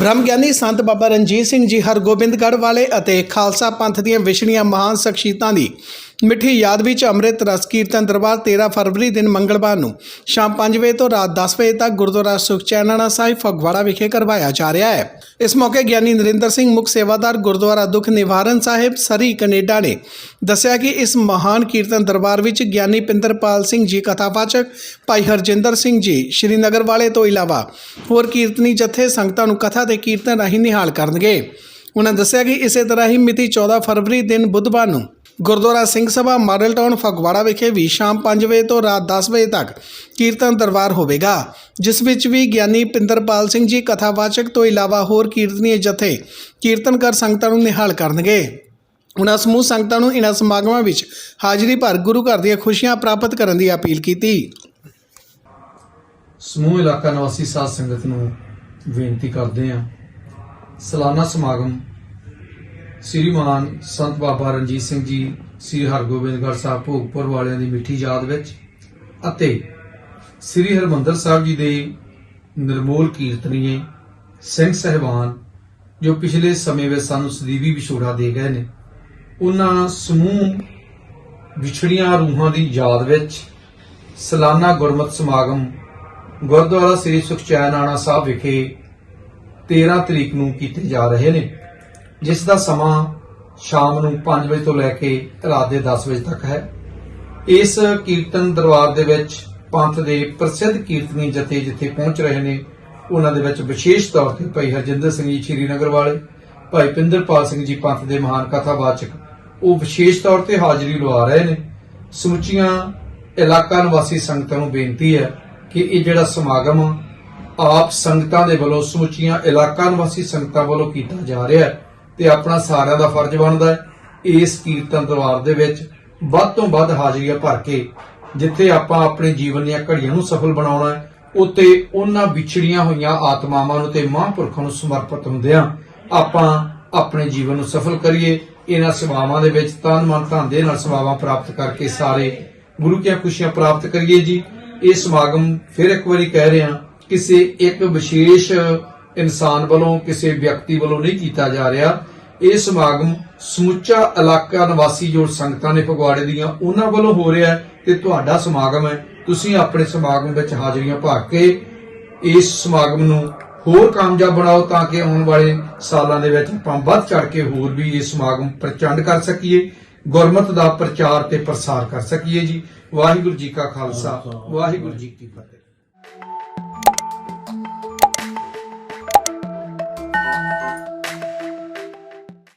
ਬ੍ਰਹਮ ਗਿਆਨੀ ਸੰਤ ਬਾਬਾ ਰਣਜੀਤ ਸਿੰਘ ਜੀ ਹਰਗੋਬਿੰਦਗੜ੍ਹ ਵਾਲੇ ਅਤੇ ਖਾਲਸਾ ਪੰਥ ਦੀਆਂ ਵਿਛੜੀਆਂ ਮਹਾਨ ਸ਼ਖਸੀਅਤਾਂ ਦੀ ਮਿੱਠੀ ਯਾਦ ਵਿੱਚ ਅੰਮ੍ਰਿਤ ਰਸ ਕੀਰਤਨ ਦਰਬਾਰ 13 ਫਰਵਰੀ ਦਿਨ ਮੰਗਲਵਾਰ ਨੂੰ ਸ਼ਾਮ 5 ਵਜੇ ਤੋਂ ਰਾਤ 10 ਵਜੇ ਤੱਕ ਗੁਰਦੁਆਰਾ ਸੁਖਚੈਨਾਣਾ ਸਾਹਿਬ ਫਗਵਾੜਾ ਵਿਖੇ ਕਰਵਾਇਆ ਜਾ ਰਿਹਾ ਹੈ। ਇਸ ਮੌਕੇ ਗਿਆਨੀ ਨਰਿੰਦਰ ਸਿੰਘ ਮੁੱਖ ਸੇਵਾਦਾਰ ਗੁਰਦੁਆਰਾ ਦੁੱਖ ਨਿਵਾਰਨ ਸਾਹਿਬ ਸਰੀ ਕੈਨੇਡਾ ਨੇ ਦੱਸਿਆ ਕਿ ਇਸ ਮਹਾਨ ਕੀਰਤਨ ਦਰਬਾਰ ਵਿੱਚ ਗਿਆਨੀ ਪਿੰਦਰਪਾਲ ਸਿੰਘ ਜੀ ਕਥਾਵਾਚਕ, ਭਾਈ ਹਰਜਿੰਦਰ ਸਿੰਘ ਜੀ, ਸ਼੍ਰੀਨਗਰ ਵਾਲੇ ਤੋਂ ਇਲਾਵਾ ਹੋਰ ਕੀਰਤਨੀ ਜਥੇ ਸੰਗਤਾਂ ਨੂੰ ਕਥਾ ਤੇ ਕੀਰਤਨ ਰਾਹੀਂ ਨਿਹਾਲ ਕਰਨਗੇ। ਉਹਨਾਂ ਦੱਸਿਆ ਕਿ ਇਸੇ ਤਰ੍ਹਾਂ ਹੀ ਮਿਤੀ 14 ਫਰਵਰੀ ਦਿਨ ਬੁੱਧਵਾਰ ਨੂੰ ਗੁਰਦੁਆਰਾ ਸਿੰਘ ਸਭਾ ਮਾਡਲ ਟਾਊਨ ਫਗਵਾੜਾ ਵਿਖੇ ਵੀ ਸ਼ਾਮ 5 ਵਜੇ ਤੋਂ ਰਾਤ 10 ਵਜੇ ਤੱਕ ਕੀਰਤਨ ਦਰਬਾਰ ਹੋਵੇਗਾ, ਜਿਸ ਵਿੱਚ ਵੀ ਗਿਆਨੀ ਪਿੰਦਰਪਾਲ ਸਿੰਘ ਜੀ ਕਥਾਵਾਚਕ ਤੋਂ ਇਲਾਵਾ ਹੋਰ ਕੀਰਤਨੀਏ ਜਥੇ ਕੀਰਤਨ ਕਰ ਸੰਗਤਾਂ ਨੂੰ ਨਿਹਾਲ ਕਰਨਗੇ। ਉਹਨਾਂ ਸਮੂਹ ਸੰਗਤਾਂ ਨੂੰ ਇਹਨਾਂ ਸਮਾਗਮਾਂ ਵਿੱਚ ਹਾਜ਼ਰੀ ਭਰ ਗੁਰੂ ਘਰ ਦੀਆਂ ਖੁਸ਼ੀਆਂ ਪ੍ਰਾਪਤ ਕਰਨ ਦੀ ਅਪੀਲ ਕੀਤੀ। ਸਮੂਹ ਇਲਾਕਾ ਨਿਵਾਸੀ ਸਾਧ ਸੰਗਤ ਨੂੰ ਬੇਨਤੀ ਕਰਦੇ ਹਾਂ, ਸਾਲਾਨਾ ਸਮਾਗਮ ਸ੍ਰੀਮਾਨ ਸੰਤ ਬਾਬਾ ਰਣਜੀਤ ਸਿੰਘ ਜੀ, ਸ੍ਰੀ ਹਰਗੋਬਿੰਦਗੜ੍ਹ ਸਾਹਿਬ ਭੋਗਪੁਰ ਵਾਲਿਆਂ ਦੀ ਮਿੱਠੀ ਯਾਦ ਵਿੱਚ ਅਤੇ ਸ੍ਰੀ ਹਰਮੰਦਰ ਸਾਹਿਬ ਜੀ ਦੇ ਨਿਰਮੋਲ ਕੀਰਤਨੀਏ, ਸਿੰਘ ਸਹਿਬਾਨ, ਜੋ ਪਿਛਲੇ ਸਮੇਂ ਵਿੱਚ ਸਾਨੂੰ ਸਦੀਵੀ ਵਿਛੋੜਾ ਦੇ ਗਏ ਨੇ, ਉਹਨਾਂ ਸਮੂਹ ਵਿਛੜੀਆਂ ਰੂਹਾਂ ਦੀ ਯਾਦ ਵਿੱਚ ਸਾਲਾਨਾ ਗੁਰਮਤਿ ਸਮਾਗਮ ਗੁਰਦੁਆਰਾ ਸ੍ਰੀ ਸੁਖਚੈਨ ਸੁਖਚੈਨਾਣਾ ਸਾਹਿਬ ਵਿਖੇ 13 ਤਰੀਕ ਨੂੰ ਕੀਤੇ ਜਾ ਰਹੇ ਨੇ। ਜਿਸ ਦਾ ਸਮਾਂ ਸ਼ਾਮ ਨੂੰ 5 ਵਜੇ ਤੋਂ ਲੈ ਕੇ ਰਾਤ ਦੇ 10 ਵਜੇ ਤੱਕ ਹੈ। ਇਸ ਕੀਰਤਨ ਦਰਬਾਰ ਦੇ ਵਿੱਚ ਪੰਥ ਦੇ ਪ੍ਰਸਿੱਧ ਕੀਰਤਨੀ ਜਥੇ ਜਿੱਥੇ ਪਹੁੰਚ ਰਹੇ ਨੇ, ਉਹਨਾਂ ਦੇ ਵਿੱਚ ਵਿਸ਼ੇਸ਼ ਤੌਰ ਤੇ ਭਾਈ ਹਰਜਿੰਦਰ ਸਿੰਘ ਜੀ ਸ਼੍ਰੀਨਗਰ ਵਾਲੇ, ਭਾਈ ਪਿੰਦਰਪਾਲ ਸਿੰਘ ਜੀ, ਪੰਥ ਦੇ ਮਹਾਨ ਕਥਾਵਾਚਕ, ਉਹ ਵਿਸ਼ੇਸ਼ ਤੌਰ ਤੇ ਹਾਜ਼ਰੀ ਲਵਾ ਰਹੇ ਨੇ। ਸਮੁੱਚੀਆਂ ਇਲਾਕਾ ਨਿਵਾਸੀ ਸੰਗਤਾਂ ਨੂੰ ਬੇਨਤੀ ਹੈ ਕਿ ਇਹ ਜਿਹੜਾ ਸਮਾਗਮ ਆਪ ਸੰਗਤਾਂ ਦੇ ਵੱਲੋਂ ਸਮੁੱਚੀਆਂ ਇਲਾਕਾ ਨਿਵਾਸੀ ਸੰਗਤਾਂ ਵੱਲੋਂ ਕੀਤਾ ਜਾ ਰਿਹਾ ਹੈ। ਤੇ ਆਪਣਾ ਸਾਰਿਆਂ ਦਾ ਫਰਜ਼ ਬਣਦਾ ਹੈ ਇਸ ਕੀਰਤਨ ਦਰਬਾਰ ਦੇ ਵਿੱਚ ਵੱਧ ਤੋਂ ਵੱਧ ਹਾਜ਼ਰੀਆਂ ਭਰ ਕੇ ਜਿੱਥੇ ਆਪਾਂ ਆਪਣੇ ਜੀਵਨ ਦੀਆਂ ਘੜੀਆਂ ਨੂੰ ਸਫਲ ਬਣਾਉਣਾ ਹੈ ਉੱਤੇ ਉਹਨਾਂ ਵਿਛੜੀਆਂ ਹੋਈਆਂ ਆਤਮਾਵਾਂ ਨੂੰ ਤੇ ਮਹਾਂਪੁਰਖਾਂ ਨੂੰ ਸਮਰਪਿਤ ਹੁੰਦਿਆਂ ਆਪਾਂ ਆਪਣੇ ਜੀਵਨ ਨੂੰ ਸਫਲ ਕਰੀਏ, ਇਹਨਾਂ ਸੇਵਾਵਾਂ ਦੇ ਵਿੱਚ ਤਨ ਮਨ ਧਨ ਦੇ ਨਾਲ ਸੇਵਾਵਾਂ ਪ੍ਰਾਪਤ ਕਰਕੇ ਸਾਰੇ ਗੁਰੂ ਕੀਆਂ ਖੁਸ਼ੀਆਂ ਪ੍ਰਾਪਤ ਕਰੀਏ ਜੀ। ਇਹ ਸਮਾਗਮ ਫਿਰ ਇੱਕ ਵਾਰੀ ਕਹਿ ਰਹੇ ਹਾਂ, ਕਿਸੇ ਇੱਕ ਵਿਸ਼ੇਸ਼ ਇਨਸਾਨ ਵੱਲੋਂ, ਕਿਸੇ ਵਿਅਕਤੀ ਵੱਲੋਂ ਨਹੀਂ ਕੀਤਾ ਜਾ ਰਿਹਾ। ਇਹ ਸਮਾਗਮ ਸਮੁੱਚਾ ਇਲਾਕਾ ਨਿਵਾਸੀ ਜੋ ਸੰਗਤਾਂ ਨੇ ਫਗਵਾੜੇ ਦੀਆਂ ਉਹਨਾਂ ਵੱਲੋਂ ਹੋ ਰਿਹਾ ਤੇ ਤੁਹਾਡਾ ਸਮਾਗਮ ਹੈ। ਤੁਸੀਂ ਆਪਣੇ ਸਮਾਗਮ ਵਿੱਚ ਹਾਜ਼ਰੀਆਂ ਭਰ ਕੇ ਇਸ ਸਮਾਗਮ ਨੂੰ ਹੋਰ ਕਾਮਯਾਬ ਬਣਾਓ ਤਾਂ ਕਿ ਆਉਣ ਵਾਲੇ ਸਾਲਾਂ ਦੇ ਵਿੱਚ ਆਪਾਂ ਵੱਧ ਚੜ ਕੇ ਹੋਰ ਵੀ ਇਹ ਸਮਾਗਮ ਪ੍ਰਚੰਡ ਕਰ ਸਕੀਏ ਗੁਰਮਤ ਦਾ ਪ੍ਰਚਾਰ ਤੇ ਪ੍ਰਸਾਰ ਕਰ ਸਕੀਏ ਜੀ। ਵਾਹਿਗੁਰੂ ਜੀ ਕਾ ਖਾਲਸਾ ਵਾਹਿਗੁਰੂ ਜੀ ਕੀ ਫਤਿਹ।